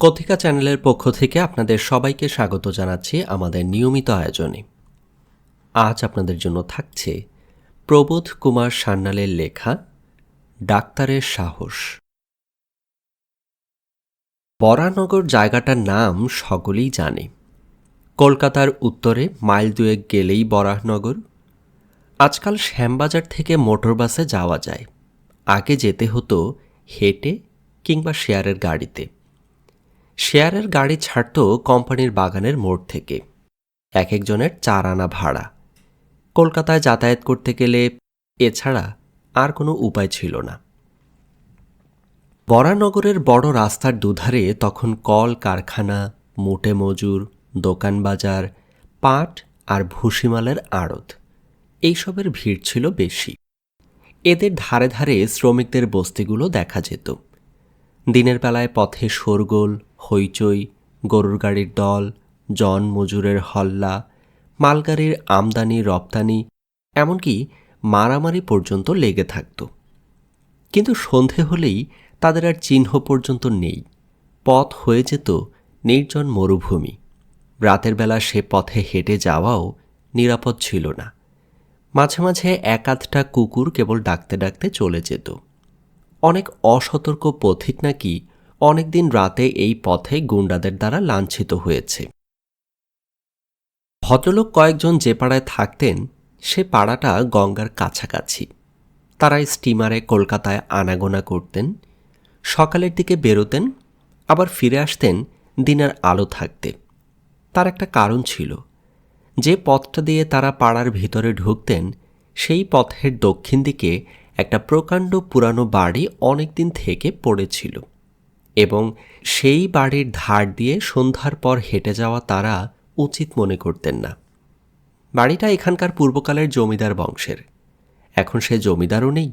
কথিকা চ্যানেলের পক্ষ থেকে আপনাদের সবাইকে স্বাগত জানাচ্ছি আমাদের নিয়মিত আয়োজনে। আজ আপনাদের জন্য থাকছে প্রবোধ কুমার সান্যালের লেখা ডাক্তারের সাহস। বরানগর জায়গাটার নাম সকলেই জানে। কলকাতার উত্তরে মাইল দুয়েক গেলেই বরাহনগর। আজকাল শ্যামবাজার থেকে মোটর বাসে যাওয়া যায়। আগে যেতে হতো হেঁটে কিংবা শেয়ারের গাড়িতে। শেয়ারের গাড়ি ছাড়ত কোম্পানির বাগানের মোড় থেকে। এক একজনের চার আনা ভাড়া। কলকাতায় যাতায়াত করতে গেলে এছাড়া আর কোনো উপায় ছিল না। বরানগরের বড় রাস্তার দুধারে তখন কল, কারখানা, মোটে মজুর, দোকান বাজার, পাট আর ভুসিমালের আড়ত। এইসবের ভিড় ছিল বেশি। এদের ধারে ধারে শ্রমিকদের বস্তিগুলো দেখা যেত। দিনের বেলায় পথে শোরগোল, হইচই, গরুর গাড়ির দল, জন মজুরের হল্লা, মালগাড়ির আমদানি, রপ্তানি, এমনকি মারামারি পর্যন্ত লেগে থাকত। কিন্তু সন্ধে হলেই তাদের আর চিহ্ন পর্যন্ত নেই। পথ হয়ে যেত নির্জন মরুভূমি। রাতের বেলা সে পথে হেঁটে যাওয়াও নিরাপদ ছিল না। মাঝে মাঝে এক আধটা কুকুর কেবল ডাকতে ডাকতে চলে যেত। অনেক অসতর্ক পথিক নাকি অনেকদিন রাতে এই পথে গুন্ডাদের দ্বারা লাঞ্ছিত হয়েছে। ভদ্রলোক কয়েকজন যে পাড়ায় থাকতেন, সে পাড়াটা গঙ্গার কাছাকাছি। তারা স্টিমারে কলকাতায় আনাগোনা করতেন, সকালের দিকে বেরোতেন, আবার ফিরে আসতেন দিনের আলো থাকতে। তার একটা কারণ ছিল, যে পথটা দিয়ে তারা পাড়ার ভিতরে ঢুকতেন, সেই পথের দক্ষিণ দিকে একটা প্রকাণ্ড পুরানো বাড়ি অনেক দিন থেকে পড়েছিল এবং সেই বাড়ির ধার দিয়ে সন্ধ্যার পর হেঁটে যাওয়া তারা উচিত মনে করতেন না। বাড়িটা এখানকার পূর্বকালের জমিদার বংশের। এখন সে জমিদারও নেই,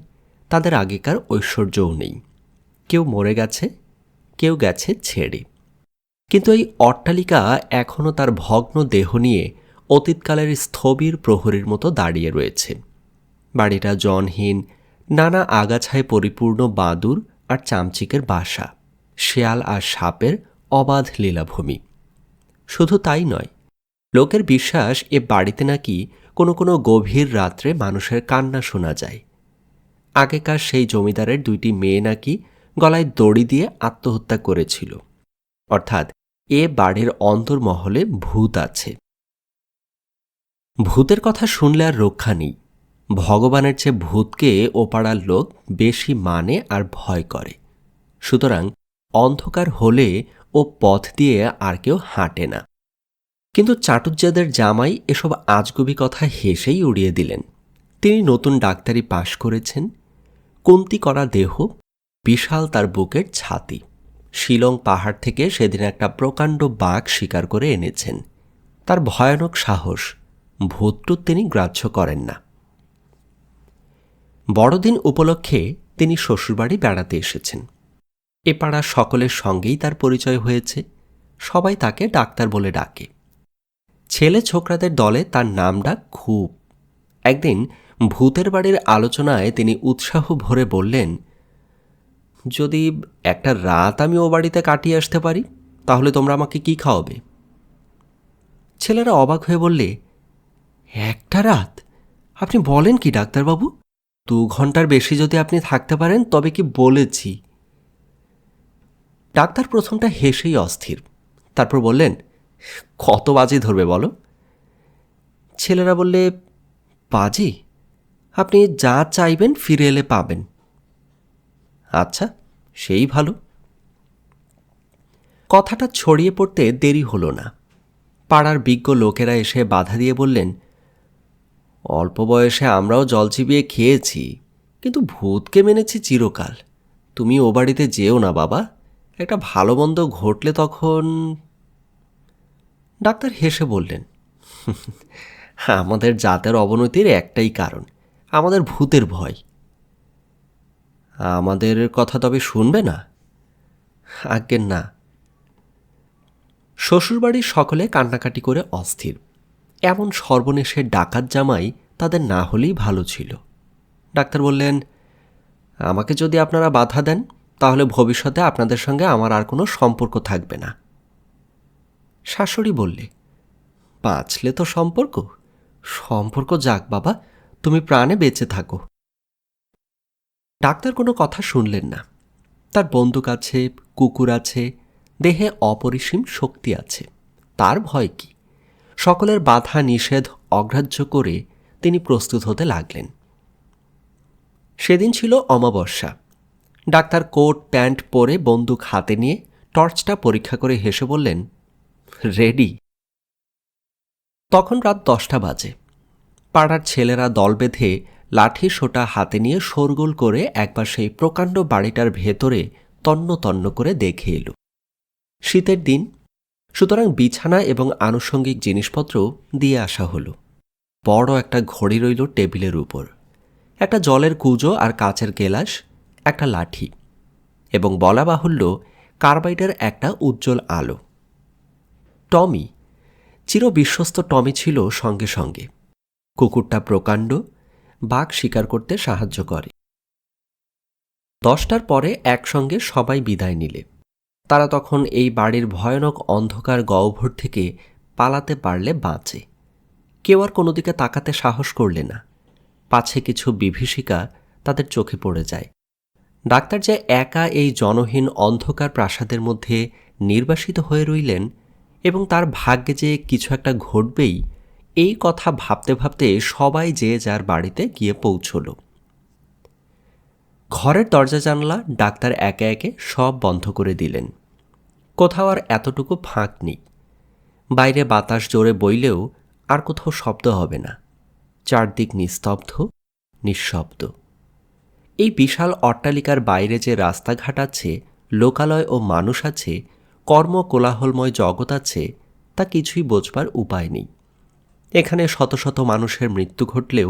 তাদের আগেকার ঐশ্বর্যও নেই। কেউ মরে গেছে, কেউ গেছে ছেড়ে। কিন্তু এই অট্টালিকা এখনও তার ভগ্ন দেহ নিয়ে অতীতকালের স্থবির প্রহরীর মতো দাঁড়িয়ে রয়েছে। বাড়িটা জনহীন নানা আগাছায় পরিপূর্ণ বাঁদুর আর চামচিকের বাসা, শেয়াল আর সাপের অবাধ লীলাভূমি। শুধু তাই নয়, লোকের বিশ্বাস এ বাড়িতে নাকি কোনো কোনো গভীর রাত্রে মানুষের কান্না শোনা যায়। আগেকার সেই জমিদারের দুইটি মেয়ে নাকি গলায় দড়ি দিয়ে আত্মহত্যা করেছিল। অর্থাৎ এ বাড়ির অন্তর্মহলে ভূত আছে। ভূতের কথা শুনলে আর রক্ষা নেই। ভগবানের চেয়ে ভূতকে ও পাড়ার লোক বেশি মানে আর ভয় করে। সুতরাং অন্ধকার হলে ও পথ দিয়ে আর কেউ হাঁটে না। কিন্তু চাটুজ্জাদের জামাই এসব আজগুবি কথা হেসেই উড়িয়ে দিলেন। তিনি নতুন ডাক্তারি পাশ করেছেন। কুন্তি করা দেহ, বিশাল তার বুকের ছাতি। শিলং পাহাড় থেকে সেদিন একটা প্রকাণ্ড বাঘ শিকার করে এনেছেন। তার ভয়ানক সাহস, ভূতটুত তিনি গ্রাহ্য করেন না। বড়দিন উপলক্ষে তিনি শ্বশুরবাড়ি বেড়াতে এসেছেন। এ পাড়া সকলের সঙ্গেই তার পরিচয় হয়েছে। সবাই তাকে ডাক্তার বলে ডাকে। ছেলে ছোকরাদের দলে তার নাম ডাক খুব। একদিন ভূতের বাড়ির আলোচনায় তিনি উৎসাহ ভরে বললেন, যদি একটা রাত আমি ও বাড়িতে কাটিয়ে আসতে পারি, তাহলে তোমরা আমাকে কি খাওয়াবে? ছেলেরা অবাক হয়ে বললে, একটা রাত? আপনি বলেন কি, ডাক্তারবাবু? দু ঘণ্টার বেশি যদি আপনি থাকতে পারেন, তবে কি বলেছি? ডাক্তার প্রথমটা হেসেই অস্থির। তারপর বললেন, কত বাজি ধরবে বলো? ছেলেরা বললে, বাজি? আপনি যা চাইবেন ফিরে এলে পাবেন। আচ্ছা সেই ভালো। কথাটা ছড়িয়ে পড়তে দেরি হলো না। পাড়ার বিজ্ঞ লোকেরা এসে বাধা দিয়ে বললেন অল্প বয়সে আমরাও জল চিবিয়ে খেয়েছি, কিন্তু ভূতকে মেনেছি চিরকাল। তুমি ও বাড়িতে যেও না, বাবা। একটা ভালো মন্দ ঘটলে তখন ডাক্তার হেসে বললেন আমাদের জাতের অবনতির একটাই কারণ, আমাদের ভূতের ভয়। আমাদের কথা তবে শুনবে না? আজ্ঞের না। শ্বশুরবাড়ির সকলে কান্নাকাটি করে অস্থির। এমন সর্বনেশের ডাকাত জামাই তাদের না হলেই ভালো ছিল। ডাক্তার বললেন, আমাকে যদি আপনারা বাধা দেন, তাহলে ভবিষ্যতে আপনাদের সঙ্গে আমার আর কোনো সম্পর্ক থাকবে না। শাশুড়ি বললে, বাঁচলে তো সম্পর্ক। সম্পর্ক যাক বাবা, তুমি প্রাণে বেঁচে থাকো। ডাক্তার কোনো কথা শুনলেন না। তার বন্দুক আছে, কুকুর আছে, দেহে অপরিসীম শক্তি আছে। তার ভয় কি? সকলের বাধা নিষেধ অগ্রাহ্য করে তিনি প্রস্তুত হতে লাগলেন। সেদিন ছিল অমাবস্যা। ডাক্তার কোট, প্যান্ট পরে বন্দুক হাতে নিয়ে টর্চটা পরীক্ষা করে হেসে বললেন, রেডি। তখন রাত দশটা বাজে। পাড়ার ছেলেরা দল বেঁধে লাঠি সোটা হাতে নিয়ে শোরগোল করে একবার সেই প্রকাণ্ড বাড়িটার ভেতরে তন্ন তন্ন করে দেখে এলো। শীতের দিন সুতরাং বিছানা এবং আনুষঙ্গিক জিনিসপত্র দিয়ে আসা হলো। বড় একটা ঘড়ি রইল টেবিলের উপর। একটা জলের কুজো আর কাচের গেলাস, একটা লাঠি এবং বলা বাহুল্য কার্বাইডের একটা উজ্জ্বল আলো। টমি, চির বিশ্বস্ত টমি ছিল সঙ্গে সঙ্গে। কুকুরটা প্রকাণ্ড, বাঘ শিকার করতে সাহায্য করে। দশটার পরে একসঙ্গে সবাই বিদায় নিলে। তারা তখন এই বাড়ির ভয়ানক অন্ধকার গহ্বর থেকে পালাতে পারলে বাঁচে। কেউ আর কোনো দিকে তাকাতে সাহস করলে না। পাছে কিছু বিভীষিকা তাদের চোখে পড়ে যায়। ডাক্তার যে একা এই জনহীন অন্ধকার প্রাসাদের মধ্যে নির্বাসিত হয়ে রইলেন এবং তার ভাগ্যে যে কিছু একটা ঘটবেই, এই কথা ভাবতে ভাবতে সবাই যে যার বাড়িতে গিয়ে পৌঁছল। ঘরের দরজা জানলা ডাক্তার একে একে সব বন্ধ করে দিলেন। কোথাও আর এতটুকু ফাঁক নেই। বাইরে বাতাস জোরে বইলেও আর কোথাও শব্দ হবে না। চারদিক নিস্তব্ধ, নিঃশব্দ। এই বিশাল অট্টালিকার বাইরে যে রাস্তাঘাট আছে, লোকালয় ও মানুষ আছে, কর্ম কোলাহলময় জগৎ আছে, তা কিছুই বোঝবার উপায় নেই। এখানে শত শত মানুষের মৃত্যু ঘটলেও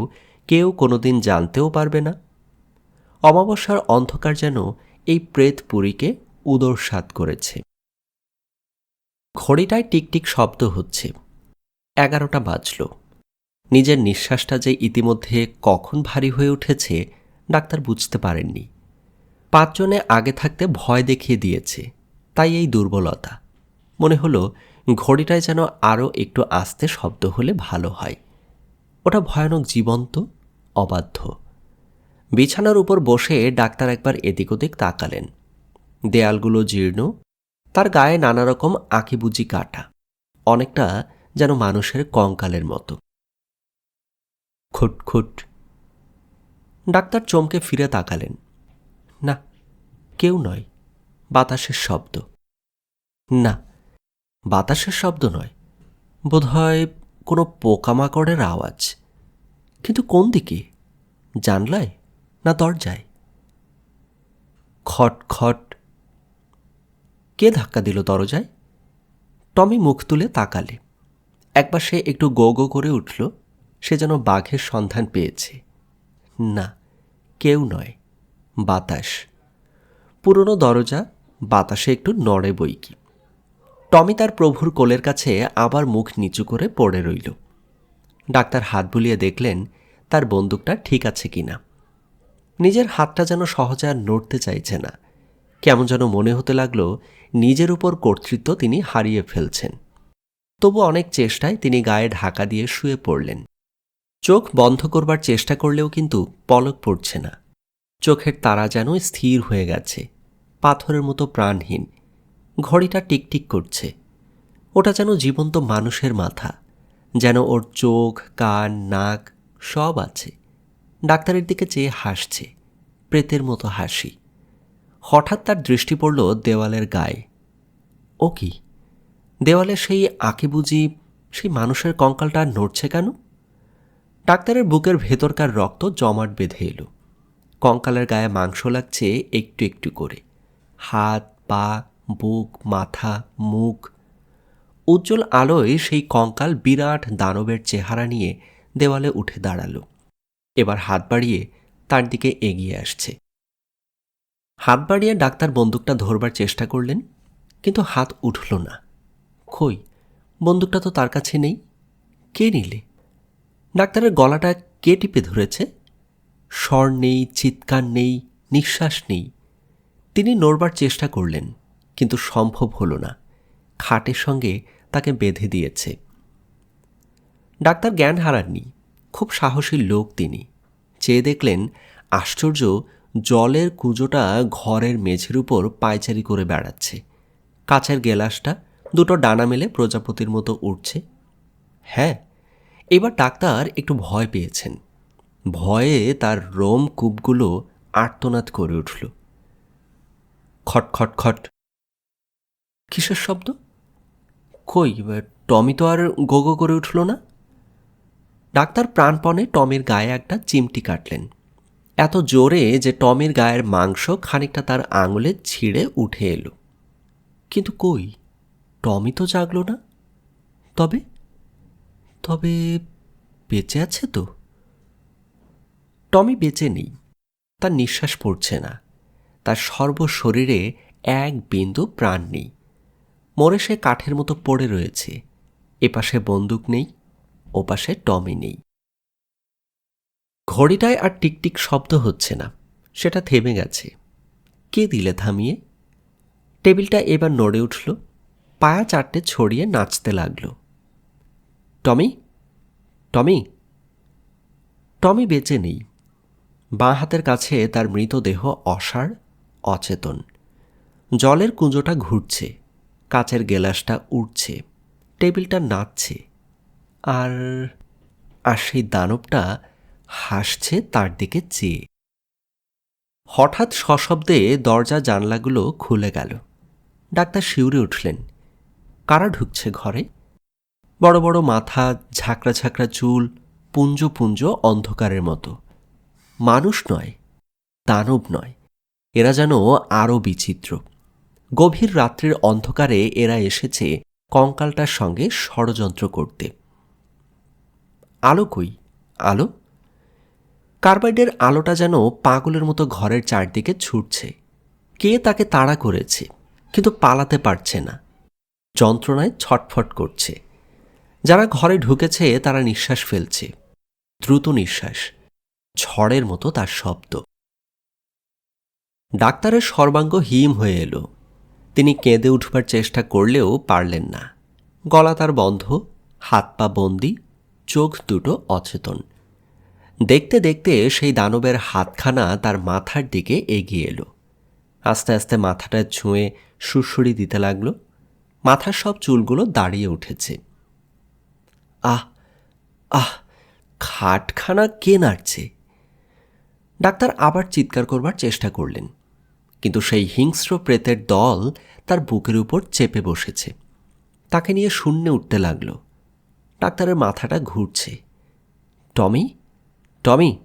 কেউ কোনোদিন জানতেও পারবে না অমাবস্যার অন্ধকার যেন এই প্রেত প্রেতপুরীকে উদরসাত করেছে। ঘড়িটায় টিকটিক শব্দ হচ্ছে। এগারোটা বাজল। নিজের নিঃশ্বাসটা যে ইতিমধ্যে কখন ভারী হয়ে উঠেছে, ডাক্তার বুঝতে পারেননি। পাঁচজনে আগে থাকতে ভয় দেখিয়ে দিয়েছে, তাই এই দুর্বলতা। মনে হলো ঘড়িটায় যেন আরও একটু আস্তে শব্দ হলে ভালো হয়। ওটা ভয়ানক জীবন্ত, অবাধ্য। বিছানার উপর বসে ডাক্তার একবার এদিক ওদিক তাকালেন। দেয়ালগুলো জীর্ণ, তার গায়ে নানা রকম আঁকিবুজি কাটা, অনেকটা যেন মানুষের কঙ্কালের মতো। খুটখুট। ডাক্তার চমকে ফিরে তাকালেন। না, কেউ নয়, বাতাসের শব্দ। না, বাতাসের শব্দ নয়, বোধহয় কোনো পোকামাকড়ের আওয়াজ। কিন্তু কোন দিকে? জানলায়? না দরজায়? খট খট। কে ধাক্কা দিল দরজায়? টমি মুখ তুলে তাকালে। একবার সে একটু গো গো করে উঠল, সে যেন বাঘের সন্ধান পেয়েছে। না, কেউ নয়, বাতাস। পুরনো দরজা, বাতাসে একটু নড়ে বই কি টমি তার প্রভুর কোলের কাছে আবার মুখ নিচু করে পড়ে রইল। ডাক্তার হাত বুলিয়ে দেখলেন তার বন্দুকটা ঠিক আছে কিনা। নিজের হাতটা যেন সহজে আর নড়তে চাইছে না। কেমন যেন মনে হতে লাগল, নিজের উপর কর্তৃত্ব তিনি হারিয়ে ফেলছেন। তবু অনেক চেষ্টায় তিনি গায়ে ঢাকা দিয়ে শুয়ে পড়লেন। চোখ বন্ধ করবার চেষ্টা করলেও কিন্তু পলক পড়ছে না। চোখের তারা যেন স্থির হয়ে গেছে, পাথরের মতো প্রাণহীন। ঘড়িটা টিকটিক করছে। ওটা যেন জীবন্ত মানুষের মাথা, যেন ওর চোখ, কান, নাক সব আছে। ডাক্তারের দিকে চেয়ে হাসছে, প্রেতের মতো হাসি। হঠাৎ তার দৃষ্টি পড়ল দেওয়ালের গায়ে। ও কি? দেওয়ালে সেই আঁকে বুঝি, সেই মানুষের কঙ্কালটা নড়ছে কেন? ডাক্তারের বুকের ভেতরকার রক্ত জমাট বেঁধে এলো। কঙ্কালের গায়ে মাংস লাগছে একটু একটু করে। হাত, পা, বুক, মাথা, মুখ। উজ্জ্বল আলোয় সেই কঙ্কাল বিরাট দানবের চেহারা নিয়ে দেওয়ালে উঠে দাঁড়াল। এবার হাত বাড়িয়ে তার দিকে এগিয়ে আসছে। হাত বাড়িয়ে ডাক্তার বন্দুকটা ধরবার চেষ্টা করলেন, কিন্তু হাত উঠল না। কই, বন্দুকটা তো তার কাছে নেই, কে নিলে? ডাক্তারের গলাটা কে টিপে ধরেছে? স্বর নেই, চিৎকার নেই, নিঃশ্বাস নেই। তিনি নড়বার চেষ্টা করলেন, কিন্তু সম্ভব হলো না। খাটের সঙ্গে তাকে বেঁধে দিয়েছে। ডাক্তার জ্ঞান হারাননি খুব সাহসী লোক তিনি। চেয়ে দেখলেন, আশ্চর্য, জলের কুজোটা ঘরের মেঝের উপর পায়চারি করে বেড়াচ্ছে। কাছের গেলাসটা দুটো ডানা মেলে প্রজাপতির মতো উঠছে হ্যাঁ এবার ডাক্তার একটু ভয় পেয়েছেন। ভয়ে তার রোম কূপগুলো আর্তনাদ করে উঠল। খট খট খট। কিসের শব্দ? কই, টমি তো আর গোগো করে উঠল না? ডাক্তার প্রাণপণে টমের গায়ে একটা চিমটি কাটলেন। এত জোরে যে টমের গায়ের মাংস খানিকটা তার আঙুলে ছিঁড়ে উঠে এলো। কিন্তু কই? টমি তো জাগলো না। তবে তবে বেঁচে আছে তো? টমি বেঁচে নেই। তার নিঃশ্বাস পড়ছে না। তার সর্বশরীরে এক বিন্দু প্রাণ নেই। মরে সে কাঠের মতো পড়ে রয়েছে। এপাশে বন্দুক নেই। ওপাশে টমি নেই। ঘড়িটায় আর টিকটিক শব্দ হচ্ছে না, সেটা থেমে গেছে। কে দিলে থামিয়ে? টেবিলটা এবার নড়ে উঠল, পায়া চারটে ছড়িয়ে নাচতে লাগল। টমি? টমি? টমি বেঁচে নেই। বাঁ হাতের কাছে তার মৃতদেহ অসাড়, অচেতন। জলের কুঁজোটা ঘুরছে, কাচের গেলাসটা উঠছে টেবিলটা নাচছে। আর আর সেই দানবটা হাসছে তার দিকে চেয়ে। হঠাৎ সশব্দে দরজা জানলাগুলো খুলে গেল। ডাক্তার শিউরে উঠলেন। কারা ঢুকছে ঘরে? বড় বড় মাথা, ঝাঁকড়া ঝাঁকড়া চুল, পুঞ্জ পুঞ্জ অন্ধকারের মতো। মানুষ নয়, দানব নয়, এরা যেন আরও বিচিত্র। গভীর রাত্রির অন্ধকারে এরা এসেছে কঙ্কালটার সঙ্গে ষড়যন্ত্র করতে। আলো কই? আলো? কার্বাইডের আলোটা যেন পাগলের মতো ঘরের চারদিকে ছুটছে। কে তাকে তাড়া করেছে, কিন্তু পালাতে পারছে না। যন্ত্রণায় ছটফট করছে। যারা ঘরে ঢুকেছে, তারা নিঃশ্বাস ফেলছে। দ্রুত নিঃশ্বাস, ঝড়ের মতো তার শব্দ। ডাক্তারের সর্বাঙ্গ হিম হয়ে এলো। তিনি কেঁদে উঠবার চেষ্টা করলেও পারলেন না। গলা তার বন্ধ, হাত পা বন্দি চোখ দুটো অচেতন। দেখতে দেখতে সেই দানবের হাতখানা তার মাথার দিকে এগিয়ে এলো। আস্তে আস্তে মাথাটা ছুঁয়ে সুরসুরি দিতে লাগল। মাথার সব চুলগুলো দাঁড়িয়ে উঠেছে। আহ আহ, খাটখানা কে নাড়ছে? ডাক্তার আবার চিৎকার করবার চেষ্টা করলেন। কিন্তু সেই হিংস্র প্রেতের দল তার বুকের উপর চেপে বসেছে। তাকে নিয়ে শূন্যে উঠতে লাগল। ডাক্তারের মাথাটা ঘুরছে। টমি? টমি?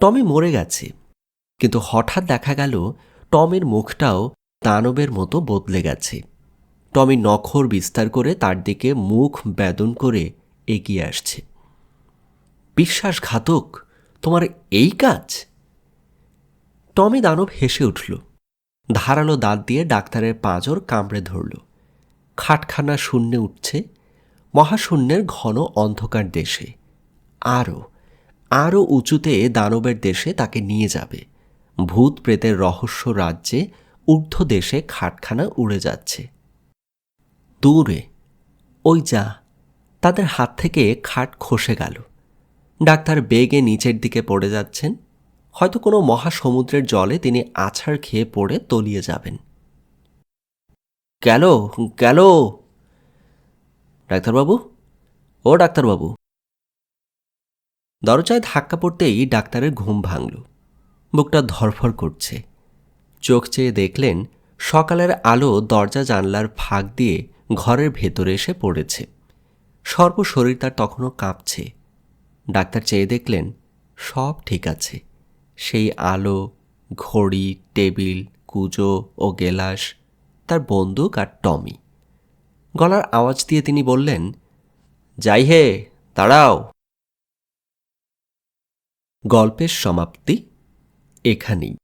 টমি মরে গেছে। কিন্তু হঠাৎ দেখা গেল, টমের মুখটাও দানবের মতো বদলে গেছে। টমি নখর বিস্তার করে তার দিকে মুখ বেদন করে এগিয়ে আসছে। বিশ্বাসঘাতক, তোমার এই কাজ? টমি দানব হেসে উঠল। ধারালো দাঁত দিয়ে ডাক্তারের পাঁজর কামড়ে ধরল। খাটখানা শূন্যে উঠছে। মহাশূন্যের ঘন অন্ধকার দেশে। আরও আরও উঁচুতে দানবের দেশে তাকে নিয়ে যাবে। ভূত প্রেতের রহস্য রাজ্যে ঊর্ধ্ব দেশে খাটখানা উড়ে যাচ্ছে। দূরে, ওই যা, তাদের হাত থেকে খাট খসে গেল। ডাক্তার বেগে নিচের দিকে পড়ে যাচ্ছেন। হয়তো কোনো মহাসমুদ্রের জলে তিনি আছাড় খেয়ে পড়ে তলিয়ে যাবেন। গেল গেল! ডাক্তারবাবু? ও ডাক্তারবাবু। দরজায় ধাক্কা পড়তেই ডাক্তারের ঘুম ভাঙল। বুকটা ধরফর করছে। চোখ চেয়ে দেখলেন, সকালের আলো দরজা জানলার ফাঁক দিয়ে ঘরের ভেতরে এসে পড়েছে। সর্বশরীর তার তখনও কাঁপছে। ডাক্তার চেয়ে দেখলেন, সব ঠিক আছে। সেই আলো, ঘড়ি, টেবিল, কুজো ও গেলাস, তার বন্দুক আর টমি। গলার আওয়াজ দিয়ে তিনি বললেন যাই হে দাঁড়াও। গল্পের সমাপ্তি এখানেই।